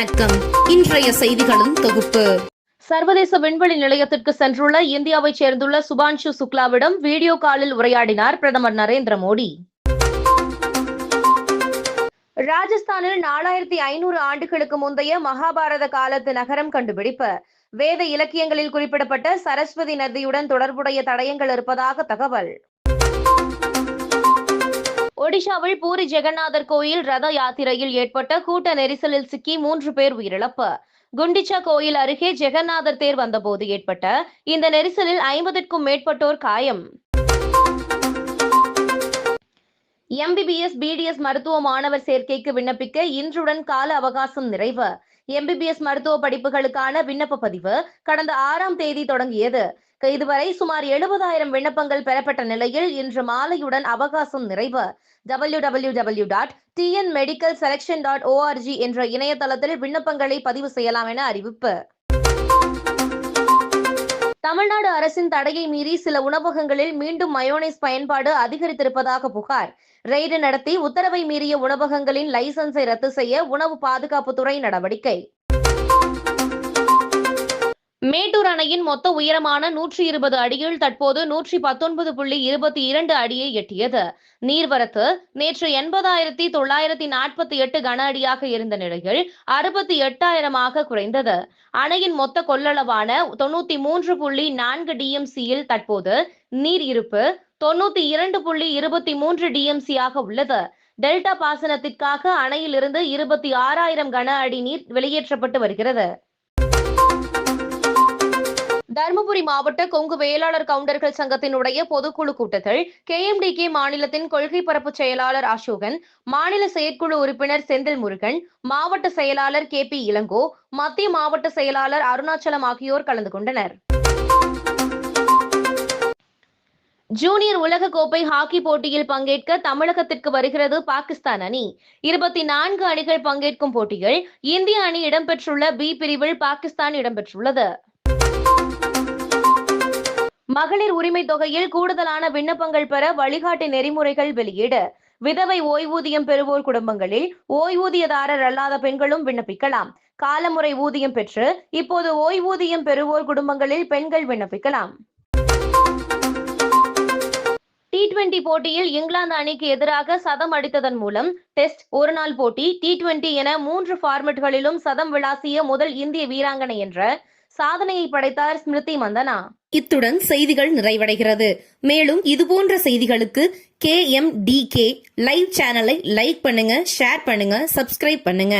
வணக்கம். இன்றைய செய்திகளும் தொகுப்பு. சர்வதேச விண்வெளி நிலையத்திற்கு சென்றுள்ள இந்தியாவைச் சேர்ந்துள்ள சுபான்ஷு சுக்லாவிடம் வீடியோ காலில் உரையாடினார் பிரதமர் நரேந்திர மோடி. ராஜஸ்தானில் நாலாயிரத்தி ஐநூறு ஆண்டுகளுக்கு முந்தைய மகாபாரத காலத்து நகரம் கண்டுபிடிப்பு. வேத இலக்கியங்களில் குறிப்பிடப்பட்ட சரஸ்வதி நதியுடன் தொடர்புடைய தடயங்கள் இருப்பதாக தகவல். ஒடிஷாவில் பூரி ஜெகநாதர் கோயில் ரத யாத்திரையில் ஏற்பட்ட கூட்ட நெரிசலில் சிக்கி மூன்று பேர் உயிரிழப்பு. குண்டிச்சா கோயில் அருகே ஜெகநாதர் தேர் வந்தபோது ஏற்பட்ட இந்த நெரிசலில் ஐம்பதுக்கும் மேற்பட்டோர் காயம். எம்பிபிஎஸ் பிடிஎஸ் மருத்துவ மாணவர் சேர்க்கைக்கு விண்ணப்பிக்க இன்றுடன் கால அவகாசம் நிறைவு. எம்பிபிஎஸ் மருத்துவ படிப்புகளுக்கான விண்ணப்ப பதிவு கடந்த ஆறாம் தேதி தொடங்கியது. இதுவரை சுமார் எழுபதாயிரம் விண்ணப்பங்கள் பெறப்பட்ட நிலையில் இன்று மாலையுடன் அவகாசம் நிறைவு. W W W dot TN medical selection dot ORG என்ற இணையதளத்தில் விண்ணப்பங்களை பதிவு செய்யலாம் என அறிவிப்பு. தமிழ்நாடு அரசின் தடையை மீறி சில உணவகங்களில் மீண்டும் மயோனைஸ் பயன்பாடு அதிகரித்திருப்பதாக புகார். ரெய்டு நடத்தி உத்தரவை மீறிய உணவகங்களின் லைசன்ஸை ரத்து செய்ய உணவு பாதுகாப்புத்துறை நடவடிக்கை. மேட்டூர் அணையின் மொத்த உயரமான நூற்றி இருபது அடியில் தற்போது நூற்றி பத்தொன்பது புள்ளி இருபத்தி இரண்டு அடியை எட்டியது. நீர்வரத்து நேற்று எண்பதாயிரத்தி தொள்ளாயிரத்தி நாற்பத்தி எட்டு கன அடியாக இருந்த நிலையில் அறுபத்தி எட்டாயிரமாக குறைந்தது. அணையின் மொத்த கொள்ளளவான தொண்ணூத்தி மூன்று புள்ளி நான்கு டிஎம்சியில் தற்போது நீர் இருப்பு தொண்ணூத்தி இரண்டு புள்ளி இருபத்தி மூன்று டிஎம்சியாக உள்ளது. டெல்டா பாசனத்திற்காக அணையிலிருந்து இருபத்தி ஆறாயிரம் கன அடி நீர் வெளியேற்றப்பட்டு வருகிறது. தருமபுரி மாவட்ட கொங்கு வேளாளர் கவுண்டர்கள் சங்கத்தினுடைய பொதுக்குழு கூட்டத்தில் கேஎம்டிகே மாநிலத்தின் கொள்கை பரப்பு செயலாளர் அசோகன் மாநில செயற்குழு உறுப்பினர் செந்தில் முருகன் மாவட்ட செயலாளர் கே பி இளங்கோ மத்திய மாவட்ட செயலாளர் அருணாச்சலம் ஆகியோர் கலந்து கொண்டனர். ஜூனியர் உலக கோப்பை ஹாக்கி போட்டியில் பங்கேற்க தமிழகத்திற்கு வருகிறது பாகிஸ்தான் அணி. இருபத்தி நான்கு அணிகள் பங்கேற்கும் போட்டியில் இந்திய அணி இடம்பெற்றுள்ள பி பிரிவில் பாகிஸ்தான் இடம்பெற்றுள்ளது. மகளிர் உரிமை தொகையில் கூடுதலான விண்ணப்பங்கள் பெற வழிகாட்டு நெறிமுறைகள் வெளியீடு. விதவை ஓய்வூதியம் பெறுவோர் குடும்பங்களில் ஓய்வூதியதாரர் அல்லாத பெண்களும் விண்ணப்பிக்கலாம். காலமுறை ஊதியம் பெற்று இப்போது ஓய்வூதியம் பெறுவோர் குடும்பங்களில் பெண்கள் விண்ணப்பிக்கலாம். டி டுவெண்டி போட்டியில் இங்கிலாந்து அணிக்கு எதிராக சதம் அடித்ததன் மூலம் டெஸ்ட் ஒருநாள் போட்டி டி டுவெண்டி என மூன்று ஃபார்மெட்களிலும் சதம் விளாசிய முதல் இந்திய வீராங்கனை என்ற சாதனையை படைத்தார் ஸ்மிருதி மந்தனா. இத்துடன் செய்திகள் நிறைவடைகிறது. மேலும் இதுபோன்ற செய்திகளுக்கு K M D K live சேனலை லைக் பண்ணுங்க ஷேர் பண்ணுங்க சப்ஸ்கிரைப் பண்ணுங்க.